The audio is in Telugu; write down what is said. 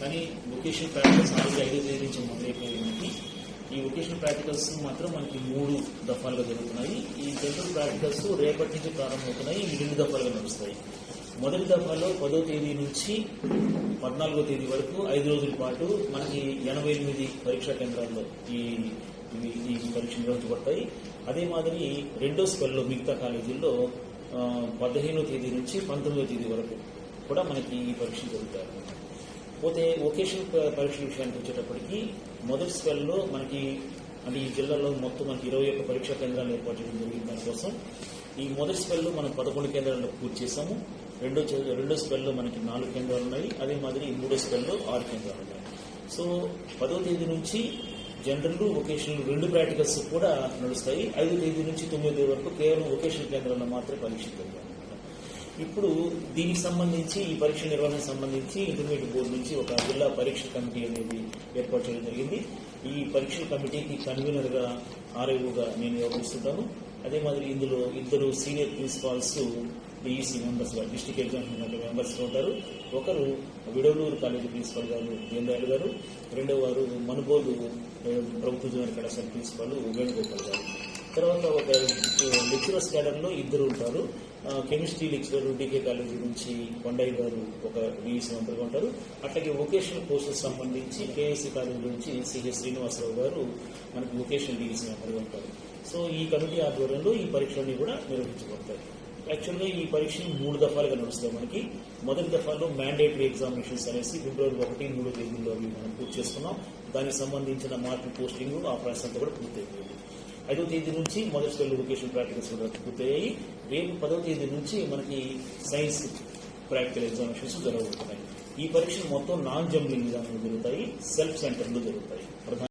కానీ వొకేషనల్ ప్రాక్టికల్స్ ఆల్రెడీ ఐదో తేదీ నుంచి మనకి ఈ వొకేషనల్ ప్రాక్టికల్స్ మాత్రం మనకి మూడు దఫాలుగా జరుగుతున్నాయి. ఈ జనరల్ ప్రాక్టికల్స్ రేపటి నుంచి ప్రారంభమవుతున్నాయి. ఇవి రెండు దఫాలుగా నడుస్తాయి. మొదటి దఫాలో పదో తేదీ నుంచి పద్నాలుగో తేదీ వరకు ఐదు రోజుల పాటు మనకి ఎనభై ఎనిమిది పరీక్షా కేంద్రాల్లో ఈ ఈ పరీక్ష నిర్వహించబడతాయి. అదే మాదిరి రెండో స్పెల్లో మిగతా కాలేజీల్లో పదిహేనో తేదీ నుంచి పంతొమ్మిదో తేదీ వరకు కూడా మనకి ఈ పరీక్షలు జరుగుతాయి. పోతే వొకేషనల్ పరీక్ష పరీక్షల విషయానికి వచ్చేటప్పటికి మొదటి స్పెల్లో మనకి అంటే ఈ జిల్లాలో మొత్తం మనకి ఇరవై ఒక్క పరీక్షా కేంద్రాలు ఏర్పాటు చేయడం జరిగింది దానికోసం ఈ మొదటి స్పెల్లో మనం పదకొండు కేంద్రాలను పూర్తి చేశాము. రెండో రెండో స్పెల్లో మనకి నాలుగు కేంద్రాలు ఉన్నాయి. అదే మాదిరి మూడో స్పెల్లో ఆరు కేంద్రాలు ఉన్నాయి. సో పదో తేదీ నుంచి జనరల్ వొకేషనల్ రెండు ప్రాక్టికల్స్ కూడా నడుస్తాయి. ఐదో తేదీ నుంచి తొమ్మిదో తేదీ వరకు కేవలం వొకేషనల్ కేంద్రాల్లో మాత్రమే పరీక్ష జరుగుతాయి ఇప్పుడు దీనికి సంబంధించి ఈ పరీక్ష నిర్వహణకు సంబంధించి ఇంటర్మీడియట్ బోర్డు నుంచి ఒక జిల్లా పరీక్ష కమిటీ అనేది ఏర్పాటు చేయడం జరిగింది. ఈ పరీక్షల కమిటీకి కన్వీనర్గా ఆర్ఐఓగా నేను వ్యవహరిస్తుంటాను. అదే మాదిరి ఇందులో ఇద్దరు సీనియర్ ప్రిన్సిపాల్స్ డిఈసీ మెంబర్స్గా డిస్టిక్ ఎగ్జామినేషన్ మెంబర్స్ ఉంటారు. ఒకరు విడవలూరు కాలేజీ ప్రిన్సిపల్ గారు దీనదయాళ్ గారు రెండవ వారు మనుబోలు ప్రభుత్వ జూనియర్ కళాశాల ప్రిన్సిపాల్ వేణుగోపాల్ గారు. తర్వాత ఒక లెక్చరర్స్ క్యాడర్ ఇద్దరు ఉంటారు. కెమిస్ట్రీ లెక్చరర్ డీకే కాలేజీ నుంచి కొండయ్య గారు ఒక డిఈసీ మంత్రిగా ఉంటారు. అట్లాగే వొకేషనల్ కోర్సెస్ సంబంధించి కేఎస్సీ కాలేజీ నుంచి సిహెచ్ శ్రీనివాసరావు గారు మనకి వొకేషనల్ డిఈసీ మెంబర్గా ఉంటారు. సో ఈ కమిటీ ఆధ్వర్యంలో ఈ పరీక్షలన్నీ కూడా నిర్వహించబడతాయి. యాక్చువల్గా ఈ పరీక్షలు మూడు దఫాలుగా నడుస్తాయి మనకి. మొదటి దఫాలో మ్యాండేటరీ ఎగ్జామినేషన్స్ అనేసి ఫిబ్రవరి ఒకటి మూడు తేదీల్లో మనం పూర్తి చేసుకున్నాం. దానికి సంబంధించిన మార్కుల పోస్టింగ్ ఆ ప్రాసెస్ అంతా కూడా పూర్తయిపోయింది. ఐదో తేదీ నుంచి మొదటి స్పెల్ ఎడ్యుకేషన్ ప్రాక్టికల్స్ కూడా పూర్తయ్యాయి. రేపు పదో తేదీ నుంచి మనకి సైన్స్ ప్రాక్టికల్ ఎగ్జామినేషన్స్ జరగబోతున్నాయి. ఈ పరీక్షలు మొత్తం నాన్ జంబ్లింగ్ విధానంలో జరుగుతాయి. సెల్ఫ్ సెంటర్లు జరుగుతాయి. ప్రధాన